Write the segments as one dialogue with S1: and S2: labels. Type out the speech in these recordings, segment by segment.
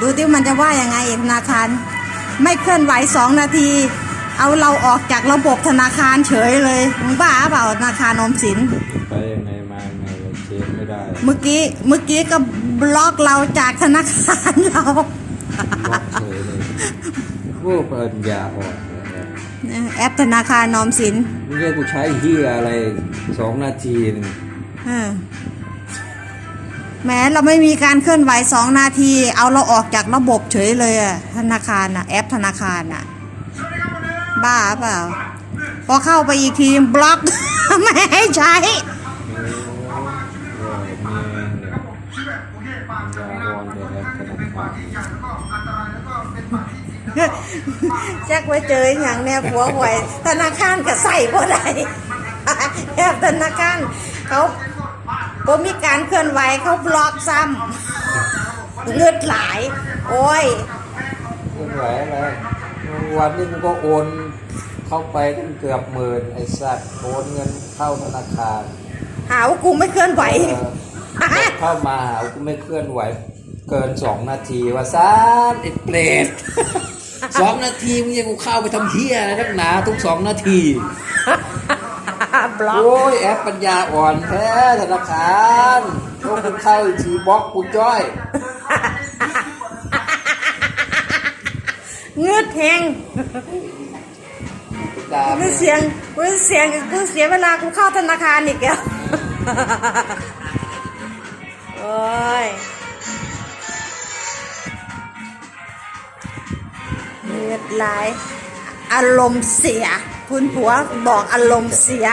S1: ดูที่มันจะว่ายังไงธนาคาร ไม่เคลื่อนไหวสองนาที เอาเราออกจากระบบธนาคารเฉยเลยมึงบ้าเปล่าธนาคารออมสิน
S2: ไปยังไงมายังไงเลยเช็คไม่ได้
S1: เมื่อกี้เมื่อกี้ก็บล็อกเราจากธนาคารเรา
S2: บล็อกเฉยเลยผู้ปัญญาอ่อนเลยนะ
S1: แอปธนาคารออมสิน
S2: มึงเรียกกูใช้เฮียอะไรสองนาทีหนึง
S1: เออ แม้เราไม่มีการเคลื่อนไหวสองนาที เอาเราออกจากระบบเฉยเลยอะธนาคารอะแอปธนาคารอะบ้าเปล่า พอเข้าไปอีกทีบล็อก ไม่ให้ใช้
S2: เออเมียเนี่ยปัญญาอ่อนเลยแอปธนาคาร
S1: แจ็คไว้เจออย่างแนวหัวหวยธนาคารก็ใส่บ่ได้แอปธนาคารเขา ผมมีการเคลื่อนไหวเขาบล็อกซ้ำเลือดไหลายโอ้ย
S2: เคลื่อนไหวอะไรวันนี้มึงก็โอนเข้าไปตั้งเกือบหมื่นไอ้สัตว์โอนเงินเข้าธนาคาร
S1: หาว่ากูไม่เคลื่อนไหว
S2: เออเข้ามาหากูไม่เคลื่อนไหว เกินสองนาทีว่าซ่านไอ้เปรตสองนาทีมึงยังกูเข้าไปทำเฮียอะไรนักหนาทุกสองนาที
S1: บล็อก
S2: โอ้ยแอปปัญญาอ่อนแท้ธนาคารโอ้คุณเข้าอีกทีบล็อกกูจ้อย
S1: เงืดแหง
S2: ตาม
S1: กูเสียงกูเสียงกูเสียเวลากูเข้าธนาคารอีกแล้วโอ้ยเงืดไหลายอารมณ์เสีย คุณผัวบอกอารมณ์เสีย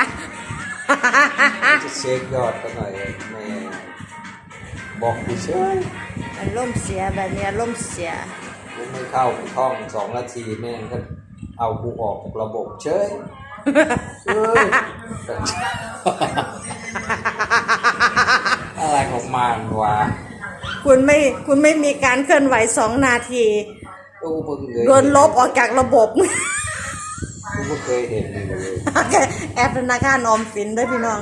S2: จะเช็คยอดกันหน่อยแม่บอกกูเช่วย
S1: อารมณ์เสียแบบนี้อารมณ์เสีย
S2: กูไม่เข้ากูท่องสองนาทีแม่งก็เอากูออกจากระบบเฉยเอ้ยอะไรของมันวะ
S1: คุณไม่คุณไม่มีการเคลื่อนไหวสองนาที
S2: กูเพิ่งเลย
S1: โดนลบออกจากระบบ
S2: ก็เคยเห็นเลย
S1: แอปธนาคารออมสินด้วยพี่น้อง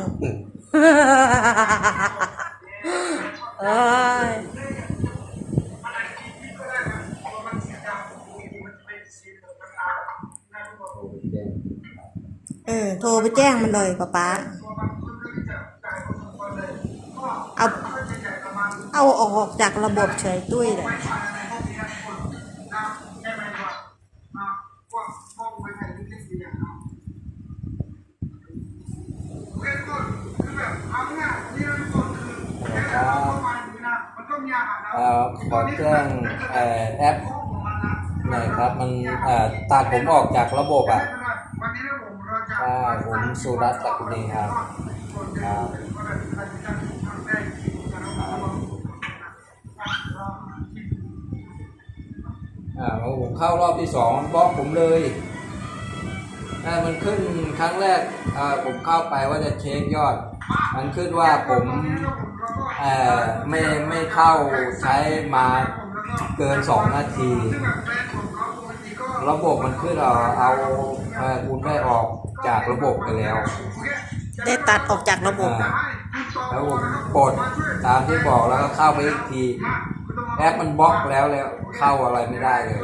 S1: เอ้ยเออโทรไปแจ้งมันเลยป๊าป๊าเอา เอาออกจากระบบเฉยตุ้ยเลย
S2: ขอแจ้งเอ่อแอปหน่อยครับ มันเอ่อตัดผมออกจากระบบอะใช่ผมสุรัตน์จักรุณีครับครับอ่าผมเข้ารอบที่สองบล็อกผมเลย อ่ามันขึ้นครั้งแรกอ่าผมเข้าไปว่าจะเช็คยอด มันขึ้นว่าผมเอ่อไม่ไม่เข้าใช้มาเกินสองนาที ระบบมันขึ้นเอาเอาเอ่อคุณได้ออกจากระบบไปแล้ว
S1: ได้ตัดออกจากระบบ
S2: อ่าแล้วผมกดตามที่บอกแล้วก็เข้าไปอีกทีแอปมันบล็อกแล้วแล้วเข้าอะไรไม่ได้เลย